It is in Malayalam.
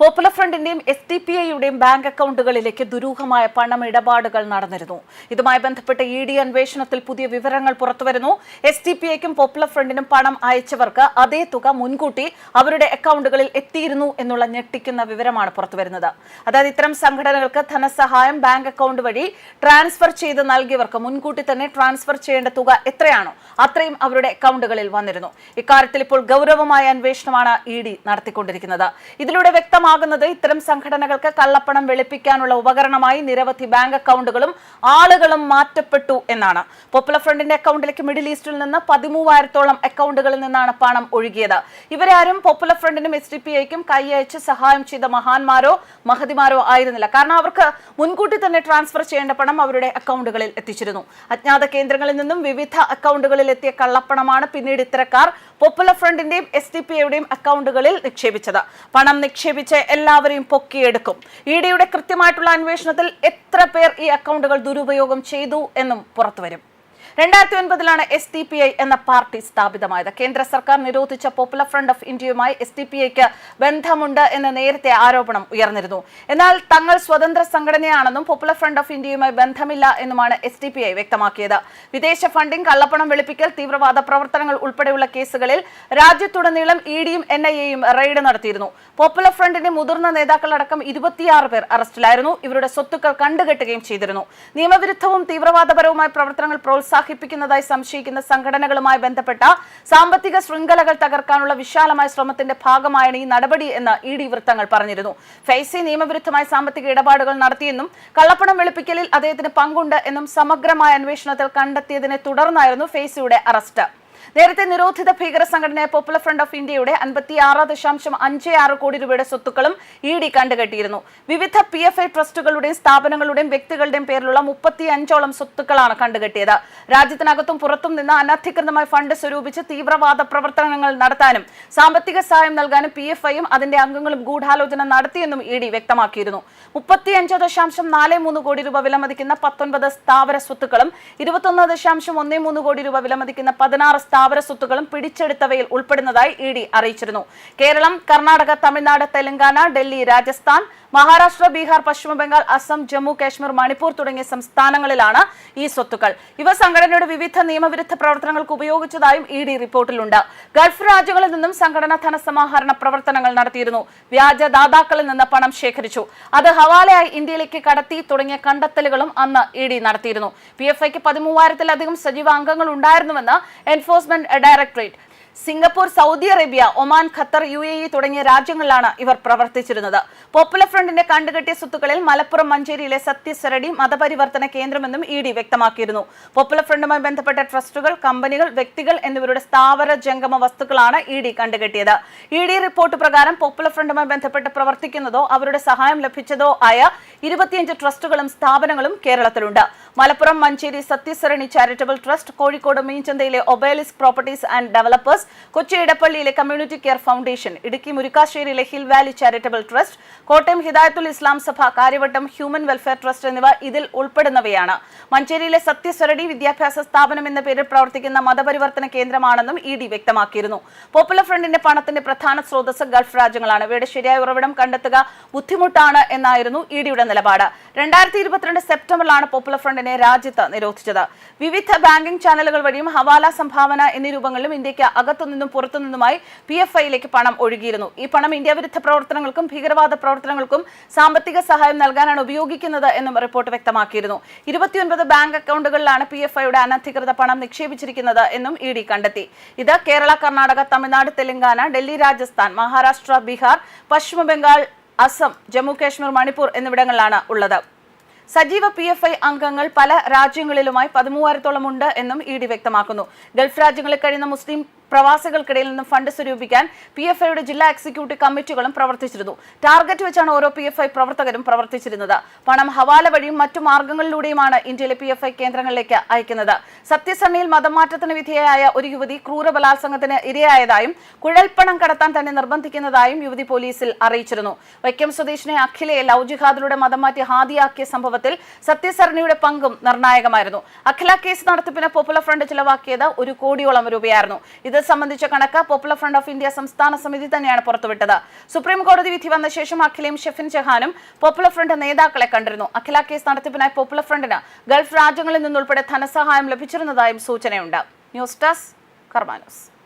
പോപ്പുലർ ഫ്രണ്ടിന്റെയും എസ് ഡി പി ഐയുടെയും ബാങ്ക് അക്കൗണ്ടുകളിലേക്ക് ദുരൂഹമായ പണം ഇടപാടുകൾ നടന്നിരുന്നു. ഇതുമായി ബന്ധപ്പെട്ട് ഇ ഡി അന്വേഷണത്തിൽ പുതിയ വിവരങ്ങൾ പുറത്തുവരുന്നു. എസ് ഡി പി ഐക്കും പോപ്പുലർ ഫ്രണ്ടിനും പണം അയച്ചവർക്ക് അതേ തുക മുൻകൂട്ടി അവരുടെ അക്കൗണ്ടുകളിൽ എത്തിയിരുന്നു എന്നുള്ള ഞെട്ടിക്കുന്ന വിവരമാണ് പുറത്തുവരുന്നത്. അതായത് ഇത്തരം സംഘടനകൾക്ക് ധനസഹായം ബാങ്ക് അക്കൗണ്ട് വഴി ട്രാൻസ്ഫർ ചെയ്ത് നൽകിയവർക്ക് മുൻകൂട്ടി തന്നെ ട്രാൻസ്ഫർ ചെയ്യേണ്ട തുക എത്രയാണോ അത്രയും അവരുടെ അക്കൗണ്ടുകളിൽ വന്നിരുന്നു. ഇക്കാര്യത്തിൽ ഇപ്പോൾ ഗൗരവമായ അന്വേഷണമാണ് ഇ ഡി നടത്തിക്കൊണ്ടിരിക്കുന്നത്. ഇതിലൂടെ വ്യക്തമാകുന്നത് ഇത്തരം സംഘടനകൾക്ക് കള്ളപ്പണം വെളുപ്പിക്കാനുള്ള ഉപകരണമായി നിരവധി ബാങ്ക് അക്കൗണ്ടുകളും ആളുകളും മാറ്റപ്പെട്ടു എന്നാണ്. പോപ്പുലർ ഫ്രണ്ടിന്റെ അക്കൗണ്ടിലേക്ക് മിഡിൽ ഈസ്റ്റിൽ നിന്ന് പതിമൂവായിരത്തോളം അക്കൗണ്ടുകളിൽ നിന്നാണ് പണം ഒഴുകിയത്. ഇവരാരും പോപ്പുലർ ഫ്രണ്ടിനും എസ് ഡി പി ഐക്കും കൈയച്ച് സഹായം ചെയ്ത മഹാന്മാരോ മഹതിമാരോ ആയിരുന്നില്ല. കാരണം അവർക്ക് മുൻകൂട്ടി തന്നെ ട്രാൻസ്ഫർ ചെയ്യേണ്ട പണം അവരുടെ അക്കൗണ്ടുകളിൽ എത്തിച്ചിരുന്നു. അജ്ഞാത കേന്ദ്രങ്ങളിൽ നിന്നും വിവിധ അക്കൗണ്ടുകളിൽ എത്തിയ കള്ളപ്പണമാണ് പിന്നീട് ഇത്തരക്കാർ പോപ്പുലർ ഫ്രണ്ടിന്റെയും എസ് ഡി പി ഐയുടെയും അക്കൗണ്ടുകളിൽ നിക്ഷേപിച്ചത്. പണം നിക്ഷേപിച്ച് എല്ലാവരെയും പൊക്കിയെടുക്കും. ഇ ഡിയുടെ കൃത്യമായിട്ടുള്ള അന്വേഷണത്തിൽ എത്ര പേർ ഈ അക്കൗണ്ടുകൾ ദുരുപയോഗം ചെയ്തു എന്നും പുറത്തുവരും. രണ്ടായിരത്തി ഒൻപതിലാണ് എസ് ഡി പി ഐ എന്ന പാർട്ടി സ്ഥാപിതമായത്. കേന്ദ്ര സർക്കാർ നിരോധിച്ച പോപ്പുലർ ഫ്രണ്ട് ഓഫ് ഇന്ത്യയുമായി എസ് ഡി പി ഐക്ക് ബന്ധമുണ്ട് എന്ന് നേരത്തെ ആരോപണം ഉയർന്നിരുന്നു. എന്നാൽ തങ്ങൾ സ്വതന്ത്ര സംഘടനയാണെന്നും പോപ്പുലർ ഫ്രണ്ട് ഓഫ് ഇന്ത്യയുമായി ബന്ധമില്ല എന്നുമാണ് എസ് ഡി പി ഐ വ്യക്തമാക്കിയത്. വിദേശ ഫണ്ടിംഗ് കള്ളപ്പണം വെളുപ്പിക്കൽ തീവ്രവാദ പ്രവർത്തനങ്ങൾ ഉൾപ്പെടെയുള്ള കേസുകളിൽ രാജ്യത്തുടനീളം ഇ ഡിയും എൻ ഐ എയും റെയ്ഡ് നടത്തിയിരുന്നു. പോപ്പുലർ ഫ്രണ്ടിന്റെ മുതിർന്ന നേതാക്കളടക്കം ഇരുപത്തിയാറ് പേർ അറസ്റ്റിലായിരുന്നു. ഇവരുടെ സ്വത്തുക്കൾ കണ്ടുകെട്ടുകയും ചെയ്തിരുന്നു. നിയമവിരുദ്ധവും തീവ്രവാദപരവുമായ പ്രവർത്തനങ്ങൾ പ്രോത്സാഹിപ്പിക്കുന്നതായി സംശയിക്കുന്ന സംഘടനകളുമായി ബന്ധപ്പെട്ട സാമ്പത്തിക ശൃംഖലകൾ തകർക്കാനുള്ള വിശാലമായ ശ്രമത്തിന്റെ ഭാഗമായാണ് ഈ നടപടി എന്ന് ഇ ഡി വൃത്തങ്ങൾ പറഞ്ഞിരുന്നു. ഫെയ്സി നിയമവിരുദ്ധമായ സാമ്പത്തിക ഇടപാടുകൾ നടത്തിയെന്നും കള്ളപ്പണം വെളുപ്പിക്കലിൽ അദ്ദേഹത്തിന് പങ്കുണ്ട് എന്നും സമഗ്രമായ അന്വേഷണത്തിൽ കണ്ടെത്തിയതിനെ തുടർന്നായിരുന്നു ഫെയ്സിയുടെ അറസ്റ്റ്. നേരത്തെ നിരോധിത ഭീകര സംഘടനയായ പോപ്പുലർ ഫ്രണ്ട് ഓഫ് ഇന്ത്യയുടെ അൻപത്തി ആറ് ദശാംശം അഞ്ച് ആറ് കോടി രൂപയുടെ സ്വത്തുക്കളും ഇ ഡി കണ്ടുകെട്ടിയിരുന്നു. വിവിധ പി എഫ് ഐ ട്രസ്റ്റുകളുടെയും സ്ഥാപനങ്ങളുടെയും വ്യക്തികളുടെയും പേരിലുള്ള മുപ്പത്തി അഞ്ചോളം സ്വത്തുക്കളാണ് കണ്ടുകെട്ടിയത്. രാജ്യത്തിനകത്തും പുറത്തും നിന്ന് അനധികൃതമായി ഫണ്ട് സ്വരൂപിച്ച് തീവ്രവാദ പ്രവർത്തനങ്ങൾ നടത്താനും സാമ്പത്തിക സഹായം നൽകാനും പി എഫ് ഐയും അതിന്റെ അംഗങ്ങളും ഗൂഢാലോചന നടത്തിയെന്നും ഇ ഡി വ്യക്തമാക്കിയിരുന്നു. മുപ്പത്തിയഞ്ച് ദശാംശം നാല് മൂന്ന് കോടി രൂപ വിലമതിക്കുന്ന പത്തൊൻപത് സ്ഥാവര സ്വത്തുക്കളും ഇരുപത്തൊന്ന് ദശാംശം ഒന്ന് മൂന്ന് കോടി രൂപ വിലമതിക്കുന്ന പതിനാറ് സ്ഥാവര സ്വത്തുക്കളും പിടിച്ചെടുത്തവയിൽ ഉൾപ്പെടുന്നതായി ഇ ഡി അറിയിച്ചിരുന്നു. കേരളം കർണാടക തമിഴ്നാട് തെലങ്കാന ഡൽഹി രാജസ്ഥാൻ മഹാരാഷ്ട്ര ബീഹാർ പശ്ചിമ ബംഗാൾ അസം ജമ്മു കാശ്മീർ മണിപ്പൂർ തുടങ്ങിയ സംസ്ഥാനങ്ങളിലാണ് ഈ സ്വത്തുക്കൾ. ഇവ സംഘടനയുടെ വിവിധ നിയമവിരുദ്ധ പ്രവർത്തനങ്ങൾക്ക് ഉപയോഗിച്ചതായും ഇ ഡി റിപ്പോർട്ടിലുണ്ട്. ഗൾഫ് രാജ്യങ്ങളിൽ നിന്നും സംഘടന ധനസമാഹരണ പ്രവർത്തനങ്ങൾ നടത്തിയിരുന്നു. വ്യാജ ദാതാക്കളിൽ നിന്ന് പണം ശേഖരിച്ചു. അത് ഹവാലയായി ഇന്ത്യയിലേക്ക് കടത്തി തുടങ്ങിയ കണ്ടെത്തലുകളും അന്ന് ഇ ഡി നടത്തിയിരുന്നു. പി എഫ് ഐക്ക് പതിമൂവായിരത്തിലധികം സജീവ അംഗങ്ങൾ ഉണ്ടായിരുന്നുവെന്ന് enforcement directorate Singapore Saudi Arabia Oman Qatar U A E തുടങ്ങിയ രാജ്യങ്ങളിലാണ് ഇവർ പ്രവർത്തിച്ചിരുന്നത്. പോപ്പുലർ ഫ്രണ്ടിന്റെ കണ്ടുകെട്ടിയ സ്വത്തുക്കളിൽ മലപ്പുറം മഞ്ചേരിയിലെ സത്യസരടി മതപരിവർത്തന കേന്ദ്രമെന്നും ഇ ഡി വ്യക്തമാക്കിയിരുന്നു. പോപ്പുലർ ഫ്രണ്ടുമായി ബന്ധപ്പെട്ട ട്രസ്റ്റുകൾ കമ്പനികൾ വ്യക്തികൾ എന്നിവരുടെ സ്ഥാവര ജംഗമ വസ്തുക്കളാണ് ഇ ഡി കണ്ടുകെട്ടിയത്. ഇ ഡി റിപ്പോർട്ട് പ്രകാരം പോപ്പുലർ ഫ്രണ്ടുമായി ബന്ധപ്പെട്ട് പ്രവർത്തിക്കുന്നതോ അവരുടെ സഹായം ലഭിച്ചതോ ആയ ഇരുപത്തിയഞ്ച് ട്രസ്റ്റുകളും സ്ഥാപനങ്ങളും കേരളത്തിലുണ്ട്. Malappuram Manjeri Sathyasarani charitable trust Kozhikode മീൻചന്തയിലെ Obelis properties and developers Kochi ഇടപ്പള്ളിയിലെ community care foundation Idukki മുരിക്കാശ്ശേരിയിലെ hill valley charitable trust Kottayam Hidayathul Islam Sabha Karyavattom human welfare trust എന്നിവ ഇതിൽ ഉൾപ്പെടുന്നവയാണ്. മഞ്ചേരിയിലെ സത്യസ്വരടി വിദ്യാഭ്യാസ സ്ഥാപനം എന്ന പേരിൽ പ്രവർത്തിക്കുന്ന മതപരിവർത്തന കേന്ദ്രമാണെന്നും ഇ ഡി വ്യക്തമാക്കിയിരുന്നു. പോപ്പുലർ ഫ്രണ്ടിന്റെ പണത്തിന്റെ പ്രധാന സ്രോതസ് ഗൾഫ് രാജ്യങ്ങളാണ്. ഇവയുടെ ശരിയായ ഉറവിടം കണ്ടെത്തുക ബുദ്ധിമുട്ടാണ് എന്നായിരുന്നു ഇ ഡിയുടെ നിലപാട്. രണ്ടായിരത്തി ഇരുപത്തിരണ്ട് സെപ്റ്റംബറിലാണ് പോപ്പുലർ ഫ്രണ്ടിനെ രാജ്യത്ത് നിരോധിച്ചത്. വിവിധ ബാങ്കിംഗ് ചാനലുകൾ വഴിയും ഹവാല സംഭാവന എന്നീ രൂപങ്ങളിലും ഇന്ത്യയ്ക്ക് അകത്തുനിന്നും പുറത്തുനിന്നുമായി പി എഫ് ഐയിലേക്ക് പണം ഒഴുകിയിരുന്നു. ഈ പണം ഇന്ത്യ വിരുദ്ധ പ്രവർത്തനങ്ങൾക്കും ഭീകരവാദ പ്രവർത്തനങ്ങൾക്കും സാമ്പത്തിക സഹായം നൽകാനാണ് ഉപയോഗിക്കുന്നത് എന്നും റിപ്പോർട്ട് വ്യക്തമാക്കിയിരുന്നു. ഇരുപത്തിയൊൻപത് ബാങ്ക് അക്കൗണ്ടുകളിലാണ് പി എഫ് ഐയുടെ അനധികൃത പണം നിക്ഷേപിച്ചിരിക്കുന്നത് എന്നും ഇ ഡി കണ്ടെത്തി. ഇത് കേരള കർണാടക തമിഴ്നാട് തെലങ്കാന ഡൽഹി രാജസ്ഥാൻ മഹാരാഷ്ട്ര ബീഹാർ പശ്ചിമ ബംഗാൾ അസം ജമ്മു കാശ്മീർ മണിപ്പൂർ എന്നിവിടങ്ങളിലാണ് ഉള്ളത്. സജീവ പി എഫ് ഐ അംഗങ്ങൾ പല രാജ്യങ്ങളിലുമായി പതിമൂവായിരത്തോളം ഉണ്ട് എന്നും ഇ ഡി വ്യക്തമാക്കുന്നു. ഗൾഫ് രാജ്യങ്ങളിൽ കഴിയുന്ന മുസ്ലിം പ്രവാസികൾക്കിടയിൽ നിന്നും ഫണ്ട് സ്വരൂപിക്കാൻ പി എഫ് ഐയുടെ ജില്ലാ എക്സിക്യൂട്ടീവ് കമ്മിറ്റികളും പ്രവർത്തിച്ചിരുന്നു. ടാർഗറ്റ് വെച്ചാണ് ഓരോ പി എഫ് ഐ പ്രവർത്തകരും പ്രവർത്തിച്ചിരുന്നത്. പണം ഹവാല വഴിയും മറ്റു മാർഗങ്ങളിലൂടെയുമാണ് ഇന്ത്യയിലെ പി എഫ് ഐ കേന്ദ്രങ്ങളിലേക്ക് അയക്കുന്നത്. സത്യസന്ധിയിൽ മതമാറ്റത്തിന് വിധേയയായ ഒരു യുവതി ക്രൂര ബലാത്സംഗത്തിന് ഇരയായതായും കുഴൽപ്പണം കടത്താൻ തന്നെ നിർബന്ധിക്കുന്നതായും യുവതി പോലീസിൽ അറിയിച്ചിരുന്നു. വൈക്കം സ്വദേശിനെ അഖിലയെ ലവ് ജിഹാദിലൂടെ മതം മാറ്റി ഹാദിയാക്കിയ സംഭവത്തിൽ സത്യസരണിയുടെ പങ്കും നിർണായകമായിരുന്നു. അഖില കേസ് നടത്തിപ്പിന് പോപ്പുലർ ഫ്രണ്ട് ചിലവാക്കിയത് ഒരു കോടിയോളം രൂപയായിരുന്നു. ഇത് സംബന്ധിച്ച കണക്ക് പോപ്പുലർ ഫ്രണ്ട് ഓഫ് ഇന്ത്യ സംസ്ഥാന സമിതി തന്നെയാണ് പുറത്തുവിട്ടത്. സുപ്രീം കോടതി വിധി വന്ന ശേഷം അഖിലയും ഷെഫിൻ ജഹാനും പോപ്പുലർ ഫ്രണ്ട് നേതാക്കളെ കണ്ടിരുന്നു. അഖില കേസ് നടത്തിപ്പിനായി പോപ്പുലർ ഫ്രണ്ടിന് ഗൾഫ് രാജ്യങ്ങളിൽ നിന്നുൾപ്പെടെ ധനസഹായം ലഭിച്ചിരുന്നതായും സൂചനയുണ്ട്. News desk കർമാനൂസ്